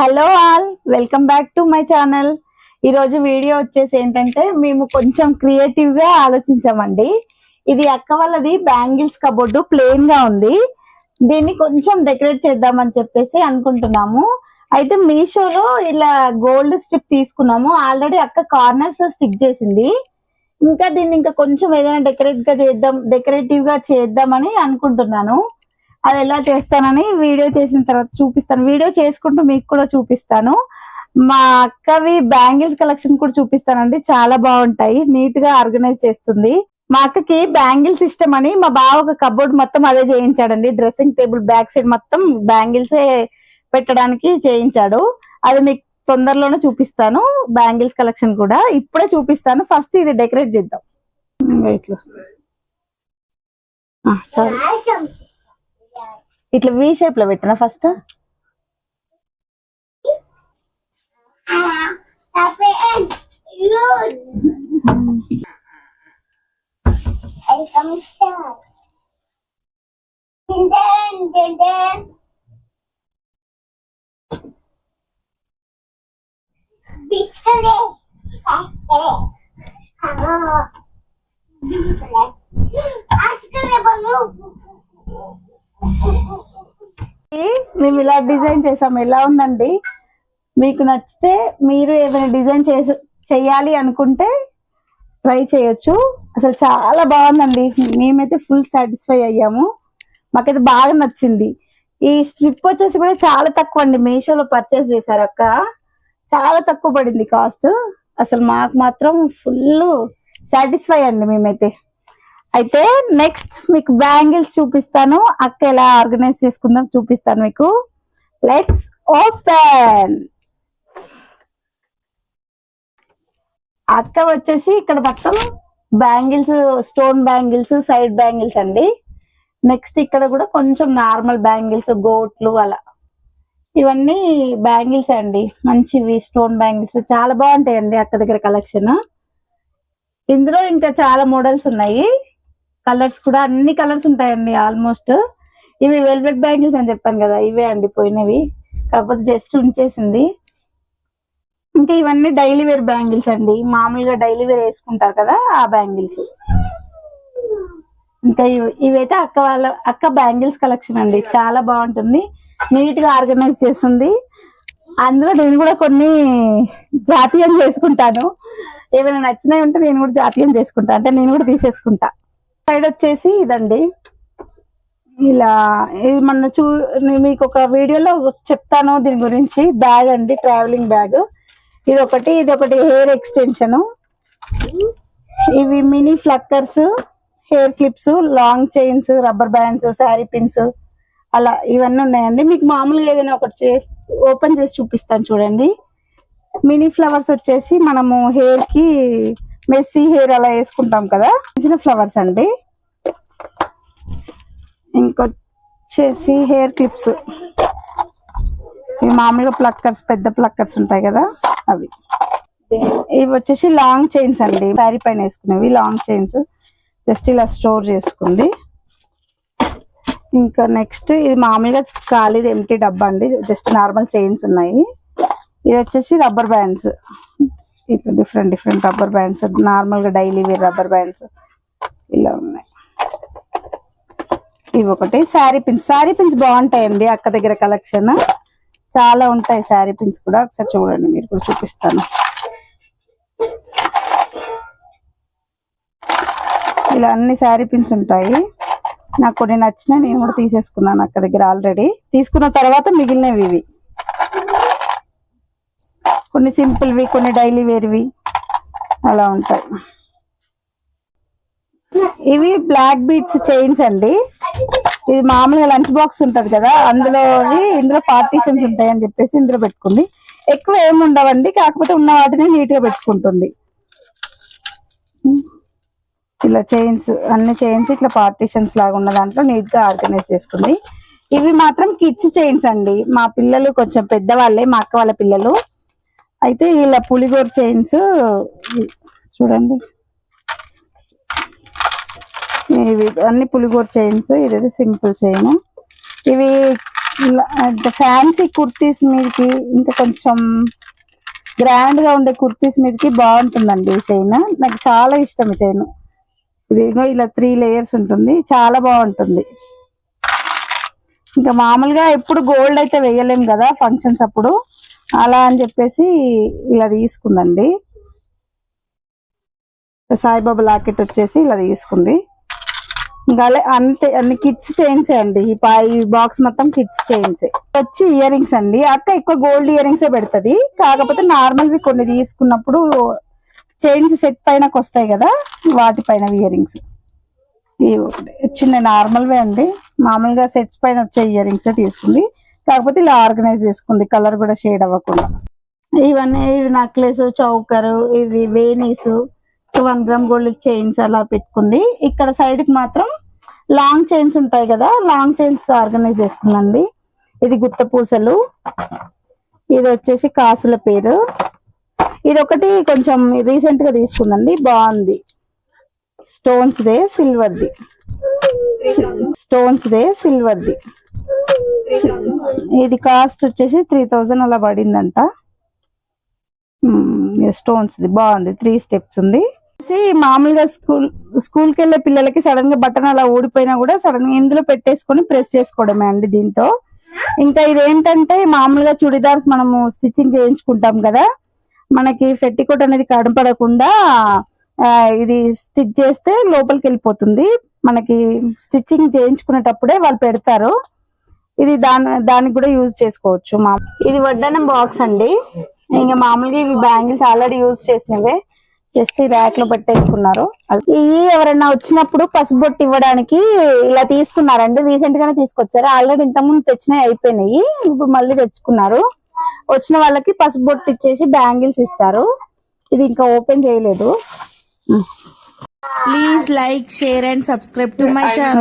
Hello all welcome back to my channel ఈ రోజు video వచ్చేసి ఏంటంటే మేము కొంచెం క్రియేటివ్గా ఆలోచించామండి. ఇది అక్క వాళ్ళది బ్యాంగిల్స్ కబోర్డు ప్లెయిన్గా ఉంది. దీన్ని కొంచెం డెకరేట్ చేద్దామని చెప్పేసి అనుకుంటున్నాము. అయితే మీషోలో ఇలా గోల్డ్ స్ట్రిప్ తీసుకున్నాము. ఆల్రెడీ అక్క కార్నర్స్ స్టిక్ చేసింది. ఇంకా దీన్ని ఇంకా కొంచెం ఏదైనా డెకరేట్గా చేద్దాం డెకరేటివ్గా చేద్దామని అనుకుంటున్నాను. అది ఎలా చేస్తానని వీడియో చేసిన తర్వాత చూపిస్తాను. వీడియో చేసుకుంటూ మీకు కూడా చూపిస్తాను. మా అక్కవి బ్యాంగిల్స్ కలెక్షన్ కూడా చూపిస్తానండి. చాలా బాగుంటాయి. నీట్గా ఆర్గనైజ్ చేస్తుంది. మా అక్కకి బ్యాంగిల్స్ ఇష్టం అని మా బావ ఒక కబోర్డ్ మొత్తం అదే చేయించాడండి. డ్రెస్సింగ్ టేబుల్ బ్యాక్ సైడ్ మొత్తం బ్యాంగిల్స్ పెట్టడానికి చేయించాడు. అది మీకు తొందరలోనే చూపిస్తాను. బ్యాంగిల్స్ కలెక్షన్ కూడా ఇప్పుడే చూపిస్తాను. ఫస్ట్ ఇది డెకరేట్ చేద్దాం. ఇంకా ఇట్లా వస్తుంది. ఇట్లా వి షేప్లో పెట్టిన ఫస్ట్ Biskele. మేము ఇలా డిజైన్ చేసాము ఎలా ఉందండి? మీకు నచ్చితే మీరు ఏదైనా డిజైన్ చేసి చేయాలి అనుకుంటే ట్రై చేయొచ్చు. అసలు చాలా బాగుందండి. మేమైతే ఫుల్ సాటిస్ఫై అయ్యాము. మాకైతే బాగా నచ్చింది. ఈ స్ట్రిప్ వచ్చేసి కూడా చాలా తక్కువ అండి. మీషోలో పర్చేస్ చేశారు అక్క. చాలా తక్కువ పడింది కాస్ట్. అసలు మాకు మాత్రం ఫుల్ సాటిస్ఫై అండి మేమైతే. అయితే నెక్స్ట్ మీకు బ్యాంగిల్స్ చూపిస్తాను. అక్క ఎలా ఆర్గనైజ్ చేసుకుందాం చూపిస్తాను మీకు. లెట్స్ ఓపెన్ అక్క వచ్చేసి ఇక్కడ మొత్తం bangles stone bangles side bangles అండి. నెక్స్ట్ ఇక్కడ కూడా కొంచెం నార్మల్ బ్యాంగిల్స్ గోట్లు అలా. ఇవన్నీ బ్యాంగిల్స్ అండి. మంచివి స్టోన్ బ్యాంగిల్స్. చాలా బాగుంటాయండి అక్క దగ్గర కలెక్షన్ ఇందులో ఇంకా చాలా మోడల్స్ ఉన్నాయి. కలర్స్ కూడా అన్ని కలర్స్ ఉంటాయండి ఆల్మోస్ట్. ఇవి వెల్వెట్ బ్యాంగిల్స్ అని చెప్పాను కదా ఇవే అండి పోయినవి. కాకపోతే జస్ట్ ఉంచేసింది. ఇంకా ఇవన్నీ డైలీ వేర్ బ్యాంగిల్స్ అండి. మామూలుగా డైలీ వేర్ వేసుకుంటారు కదా ఆ బ్యాంగిల్స్. ఇంకా ఇవి- ఇవైతే అక్క వాళ్ళ అక్క బ్యాంగిల్స్ కలెక్షన్ అండి. చాలా బాగుంటుంది. నీట్గా ఆర్గనైజ్ చేస్తుంది. అందులో నేను కూడా కొన్ని జాతీయం చేసుకుంటాను. ఏమైనా నచ్చినవి ఉంటే నేను కూడా జాతీయం చేసుకుంటా. అంటే నేను కూడా తీసేసుకుంటా. సైడ్ వచ్చేసి ఇదండి. ఇలా ఇది మన చూ మీకు ఒక వీడియోలో చెప్తాను దీని గురించి. బ్యాగ్ అండి ట్రావెలింగ్ బ్యాగ్ ఇది ఒకటి ఇది ఒకటి హెయిర్ ఎక్స్టెన్షన్ ఇవి mini ఫ్లక్కర్స్ hair clips long chains rubber bands sari pins అలా ఇవన్నీ ఉన్నాయండి. మీకు మామూలుగా ఏదైనా ఒకటి చేసి ఓపెన్ చేసి చూపిస్తాను చూడండి. మినీ ఫ్లవర్స్ వచ్చేసి మనము హెయిర్కి మెస్సీ హెయిర్ అలా వేసుకుంటాం కదా చిన్న ఫ్లవర్స్ అండి. ఇంకొచ్చేసి హెయిర్ క్లిప్స్. ఇవి మామూలుగా ప్లక్కర్స్ పెద్ద ప్లక్కర్స్ ఉంటాయి కదా అవి. ఇవి వచ్చేసి లాంగ్ చైన్స్ అండి. శారీ పైన వేసుకునేవి లాంగ్ చైన్స్. జస్ట్ ఇలా స్టోర్ చేసుకుంది. ఇంకా నెక్స్ట్ ఇది మామూలుగా ఖాళీది ఎంటీ డబ్బా అండి. జస్ట్ నార్మల్ చైన్స్ ఉన్నాయి. ఇది వచ్చేసి rubber bands. Different different rubber bands నార్మల్గా డైలీ వేర్ రబ్బర్ బ్యాండ్స్ ఇలా ఉన్నాయి. ఇవి ఒకటి. శారీ పిన్స్ శారీ పిన్స్ బాగుంటాయండి అక్క దగ్గర కలెక్షన్ చాలా ఉంటాయి శారీ పిన్స్ కూడా. ఒకసారి చూడండి మీరు కూడా చూపిస్తాను. ఇలా అన్ని శారీ పిన్స్ ఉంటాయి. నాకు కొన్ని నచ్చినా నేను కూడా తీసేసుకున్నాను అక్క దగ్గర ఆల్రెడీ తీసుకున్న తర్వాత మిగిలినవి ఇవి. కొన్ని సింపుల్వి కొన్ని డైలీ వేర్వి. అలా ఉంటాయి. ఇవి బ్లాక్ బీట్స్ చైన్స్ అండి. ఇది మామూలుగా లంచ్ బాక్స్ ఉంటది కదా అందులో ఇందులో పార్టీషన్స్ ఉంటాయి అని చెప్పేసి ఇందులో పెట్టుకుంది. ఎక్కువ ఏమి ఉండవండి కాకపోతే ఉన్న వాటిని నీట్గా పెట్టుకుంటుంది. ఇలా చైన్స్ అన్ని చైన్స్ ఇట్లా పార్టీషన్స్ లాగా ఉన్న దాంట్లో నీట్గా ఆర్గనైజ్ చేసుకుంది. ఇవి మాత్రం కిడ్స్ చైన్స్ అండి. మా పిల్లలు కొంచెం పెద్దవాళ్ళే మా అక్క వాళ్ళ పిల్లలు. అయితే ఇలా పులిగోర చైన్స్ చూడండి. ఇవి అన్ని పులిగోరు చైన్స్ ఇదైతే సింపుల్ చైన్. ఇవి ఇలా ఫ్యాన్సీ కుర్తీస్ మీదకి ఇంకా కొంచెం గ్రాండ్గా ఉండే కుర్తీస్ మీదకి బాగుంటుందండి ఈ చైన్. నాకు చాలా ఇష్టం ఈ చైన్. ఇదిగో ఇలా త్రీ లేయర్స్ ఉంటుంది. చాలా బాగుంటుంది. ఇంకా మామూలుగా ఎప్పుడు గోల్డ్ అయితే వేయలేము కదా ఫంక్షన్స్ అప్పుడు. అలా అని చెప్పేసి ఇలా తీసుకుందండి. సాయిబాబా లాకెట్ వచ్చేసి ఇలా తీసుకుంది. ఇంకా అంతే అన్ని కిడ్స్ చైన్స్ అండి. ఈ ఈ బాక్స్ మొత్తం కిడ్స్ చైన్స్ వచ్చి ఇయర్ రింగ్స్ అండి. అక్క ఎక్కువ గోల్డ్ ఇయర్ రింగ్స్ పెడుతుంది. కాకపోతే నార్మల్వి కొన్ని తీసుకున్నప్పుడు చైన్స్ సెట్ పైనకి వస్తాయి కదా వాటి పైన ఇయర్ రింగ్స్ చిన్న నార్మల్వే అండి. మామూలుగా సెట్స్ పైన వచ్చే ఇయర్ రింగ్సే తీసుకుంది. కాకపోతే ఇలా ఆర్గనైజ్ చేసుకుంది. కలర్ కూడా షేడ్ అవ్వకుండా. ఇవన్నీ ఇది నక్లెస్ చౌకర్ ఇది వేనీస్ వన్ గ్రామ్ గోల్డ్ చైన్స్ అలా పెట్టుకుంది. ఇక్కడ సైడ్కి మాత్రం లాంగ్ చైన్స్ ఉంటాయి కదా లాంగ్ చైన్స్ ఆర్గనైజ్ చేసుకుందండి ఇది గుత్త పూసలు. ఇది వచ్చేసి కాసుల పేరు. ఇది ఒకటి కొంచెం రీసెంట్గా తీసుకుందండి. బాగుంది. స్టోన్స్ దే సిల్వర్ ది. స్టోన్స్ దే సిల్వర్ ది. ఇది కాస్ట్ వచ్చేసి త్రీ థౌజండ్ అలా పడిందంట. స్టోన్స్ ది. బాగుంది. త్రీ స్టెప్స్ ఉంది. మామూలుగా స్కూల్ స్కూల్కి వెళ్ళే పిల్లలకి సడన్గా బటన్ అలా ఊడిపోయినా కూడా సడన్గా ఇందులో పెట్టేసుకొని ప్రెస్ చేసుకోవడమే అండి దీంతో. ఇంకా ఇదేంటంటే మామూలుగా చుడిదార్స్ మనము స్టిచ్చింగ్ చేయించుకుంటాం కదా. మనకి ఫెట్టికోట్ అనేది కనపడకుండా ఇది స్టిచ్ చేస్తే లోపలికి వెళ్ళిపోతుంది. మనకి స్టిచ్చింగ్ చేయించుకునేటప్పుడే వాళ్ళు పెడతారు. ఇది దాని దానికి కూడా యూజ్ చేసుకోవచ్చు మా ఇది వడ్డానం బాక్స్ అండి. ఇంకా మామూలుగా ఇవి బ్యాంగిల్స్ ఆల్రెడీ యూజ్ చేసినవే. జస్ట్ ర్యాక్లో పెట్టేసుకున్నారు. ఇవి ఎవరైనా వచ్చినప్పుడు పసుపు బొట్టు ఇవ్వడానికి ఇలా తీసుకున్నారండి. రీసెంట్ గానే తీసుకొచ్చారు. ఆల్రెడీ ఇంతకుముందు తెచ్చినవి అయిపోయినాయి. ఇప్పుడు మళ్ళీ తెచ్చుకున్నారు. వచ్చిన వాళ్ళకి పసుపు బొట్టు ఇచ్చేసి బ్యాంగిల్స్ ఇస్తారు. ఇది ఇంకా ఓపెన్ చేయలేదు. Please like, share and subscribe to my channel.